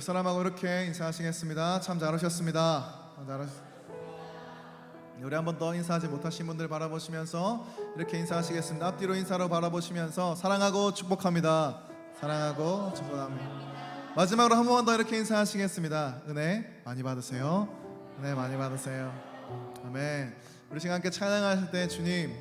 사람하고 이렇게 인사하시겠습니다. 참 잘하셨습니다. 참 잘하셨. 우리 한 번 더 인사하지 못하신 분들 바라보시면서 이렇게 인사하시겠습니다. 앞뒤로 인사로 바라보시면서 사랑하고 축복합니다. 사랑하고 축복합니다. 마지막으로 한 번 더 이렇게 인사하시겠습니다. 은혜 많이 받으세요. 은혜 많이 받으세요. 아멘. 우리 시간 함께 찬양하실 때 주님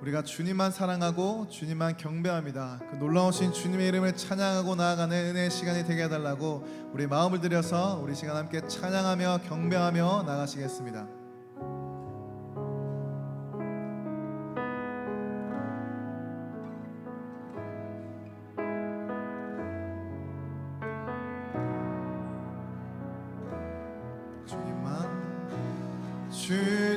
우리가 주님만 사랑하고 주님만 경배합니다. 그 놀라우신 주님의 이름을 찬양하고 나아가는 은혜의 시간이 되게 해달라고 우리 마음을 들여서 우리 시간 함께 찬양하며 경배하며 나가시겠습니다. 주님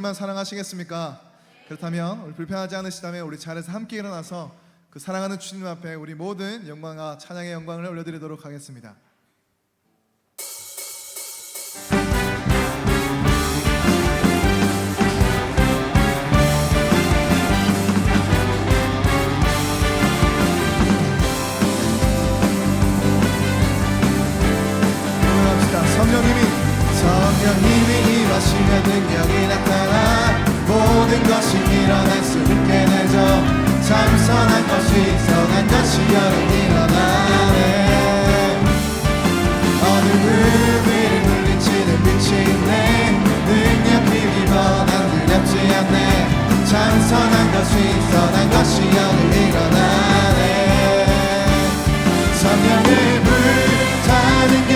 주님만 사랑하시겠습니까? 그렇다면 우리 불편하지 않으시다면 우리 자리에서 함께 일어나서 그 사랑하는 주님 앞에 우리 모든 영광과 찬양의 영광을 올려드리도록 하겠습니다. 모든 것이 일어날 수 있게 되죠. 참 선한 것이 선한 것이 여러 일어나네. 어둠을 물리치는 빛이 있네. 능력 힘이 번한 두렵지 않네. 참 선한 것이 선한 것이 여러 일어나네. 성령의 불 타는 교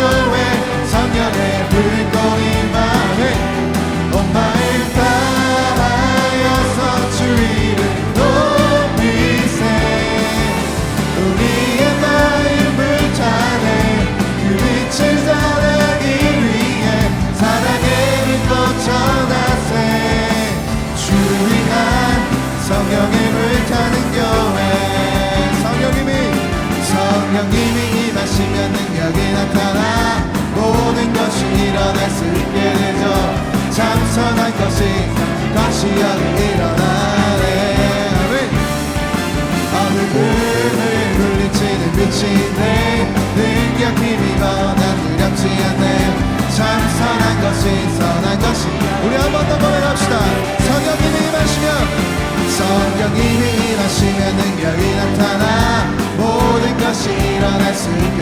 임하시면 능력이 나타나 모든 것이 일어날 수 있게 되죠. 참 선한 것이 것이 여기 일어나네. 아멘. 어둠을 물리치는 빛인데 일어날 수 있게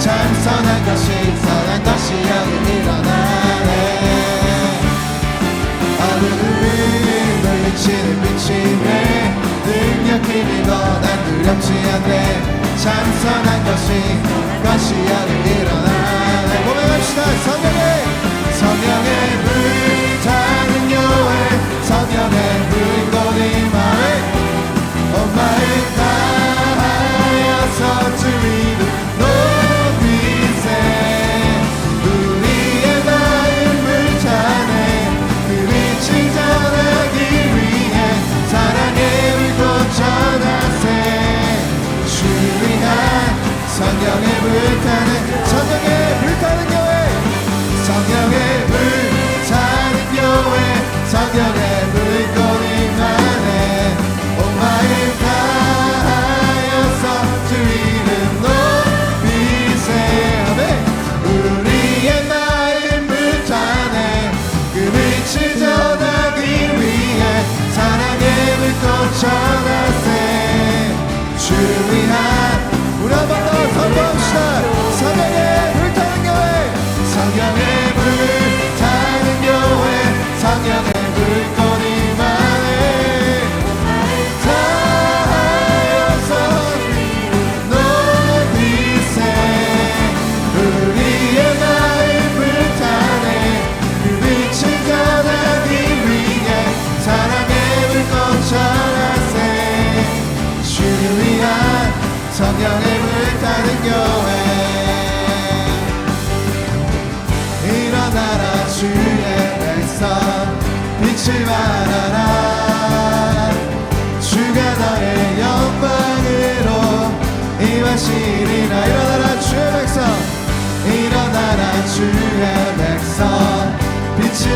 참 선한 것이 선한 것이 여기 일어나네. 어둠을 물리치는 빛이네. 능력 힘이 너난 두렵지 않네. 참 선한 것이 것이 여기 일어나네. 고백합시다. 성령의 성령의 불타는 교회 성령의 불 전하세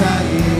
time.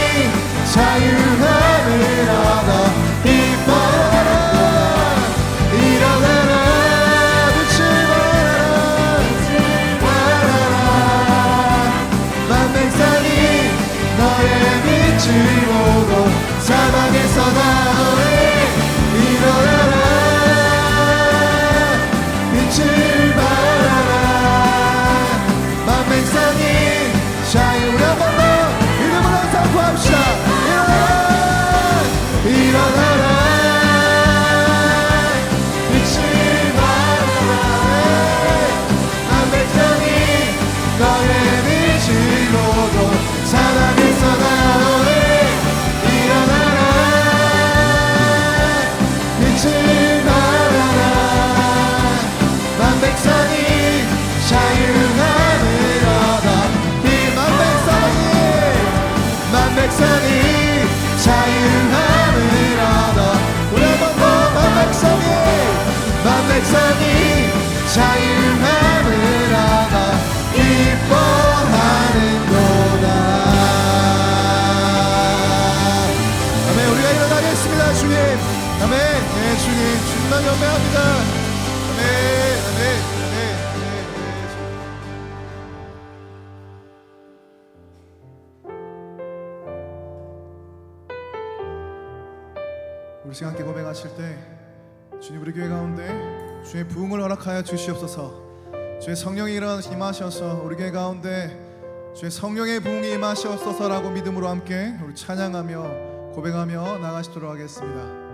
자유함을 얻어 기뻐하라. 일어나라. 붙지 마라 말아라. 만백성이 너의 빛을 보고 사막에서 나오 만 고백하실 때 주님 우리 교회 가운데 주의 부흥을 허락하여 주시옵소서. 주의 성령이 임하셔서 우리 교회 가운데 주의 성령의 부흥이 임하시옵소서라고 믿음으로 함께 우리 찬양하며 고백하며 나가시도록 하겠습니다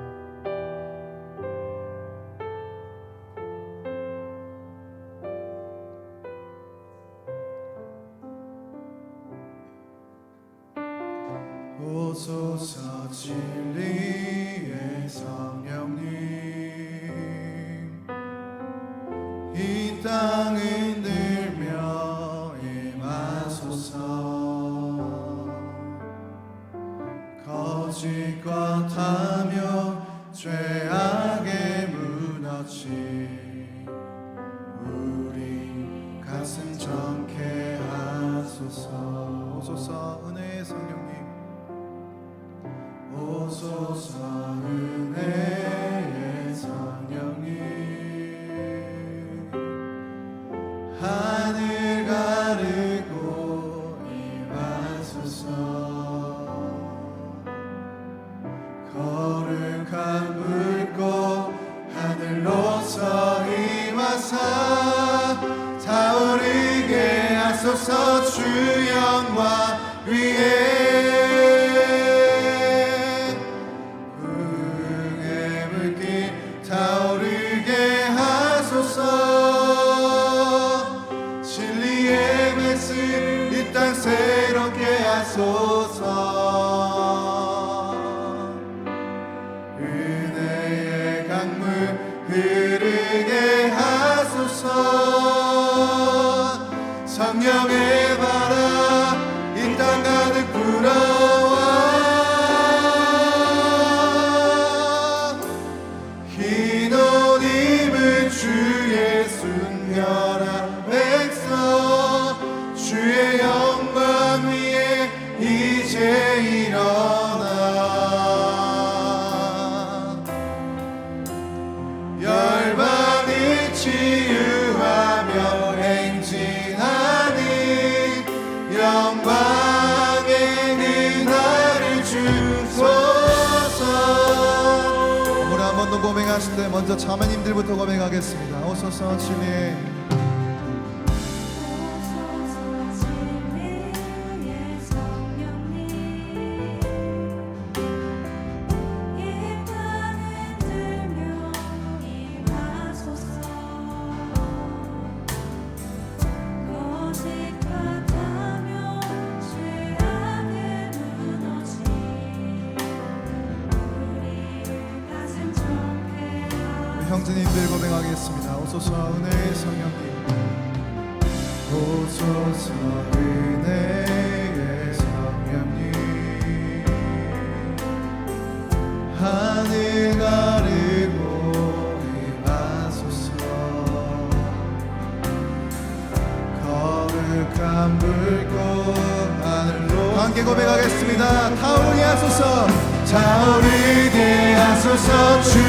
말씀 이땅 새롭게 하소서. 은혜의 강물 흐르게 하소서. 성령의 영광의 은혜를 주소서. 고백하실 때 먼저 자매님들부터 고백하겠습니다. 오소서 진리 함께 고백하겠습니다. 타오르게 하소서. 타오르게 하소서. 주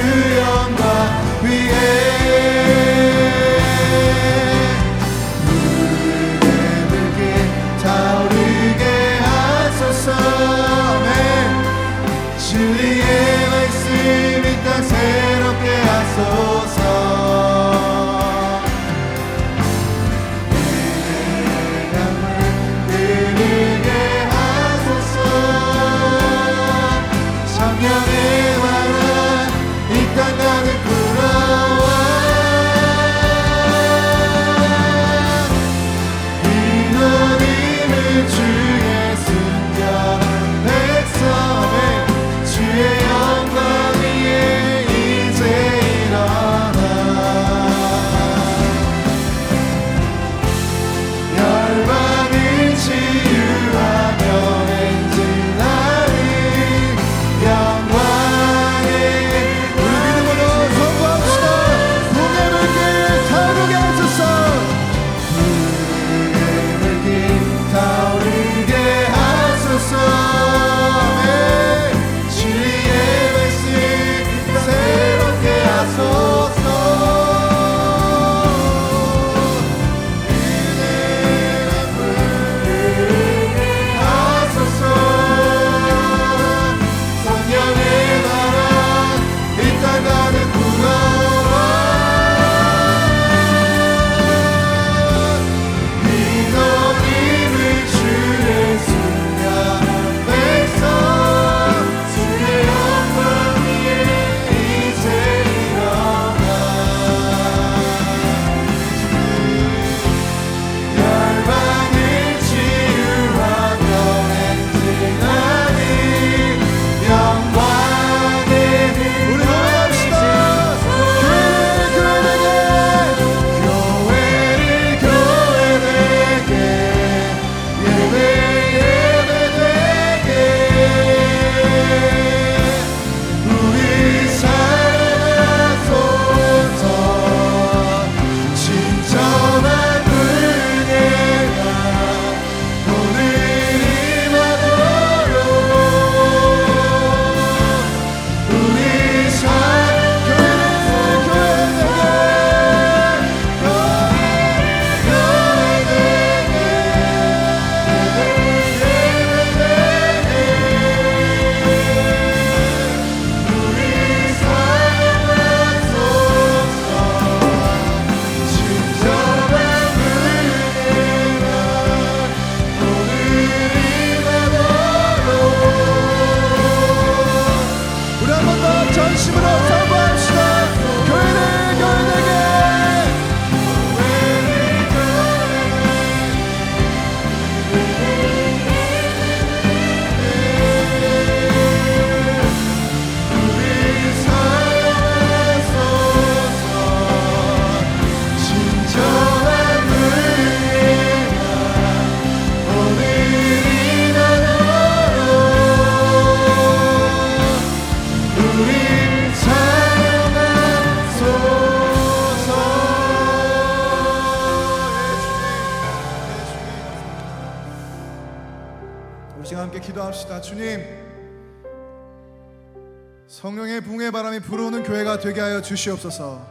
되게 하여 주시옵소서.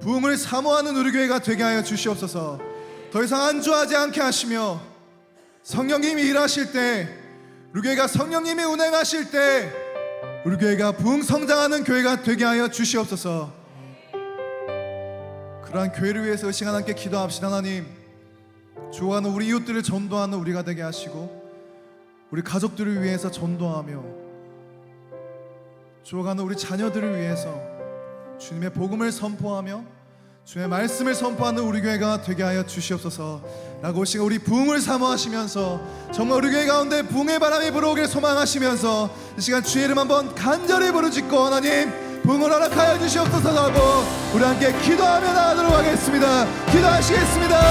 부흥을 사모하는 우리 교회가 되게 하여 주시옵소서. 더 이상 안주하지 않게 하시며 성령님이 일하실 때 우리 교회가 성령님이 운행하실 때 우리 교회가 부흥 성장하는 교회가 되게 하여 주시옵소서. 그러한 교회를 위해서 이 시간 함께 기도합시다 하나님. 좋아하는 우리 이웃들을 전도하는 우리가 되게 하시고 우리 가족들을 위해서 전도하며 주어가는 우리 자녀들을 위해서 주님의 복음을 선포하며 주의 말씀을 선포하는 우리 교회가 되게 하여 주시옵소서 라고 시간 우리 부흥을 사모하시면서 정말 우리 교회 가운데 부흥의 바람이 불어오길 소망하시면서 이 시간 주의 이름 한번 간절히 부르짖고 하나님 부흥을 허락하여 주시옵소서 하고 우리 함께 기도하며 나가도록 하겠습니다. 기도하시겠습니다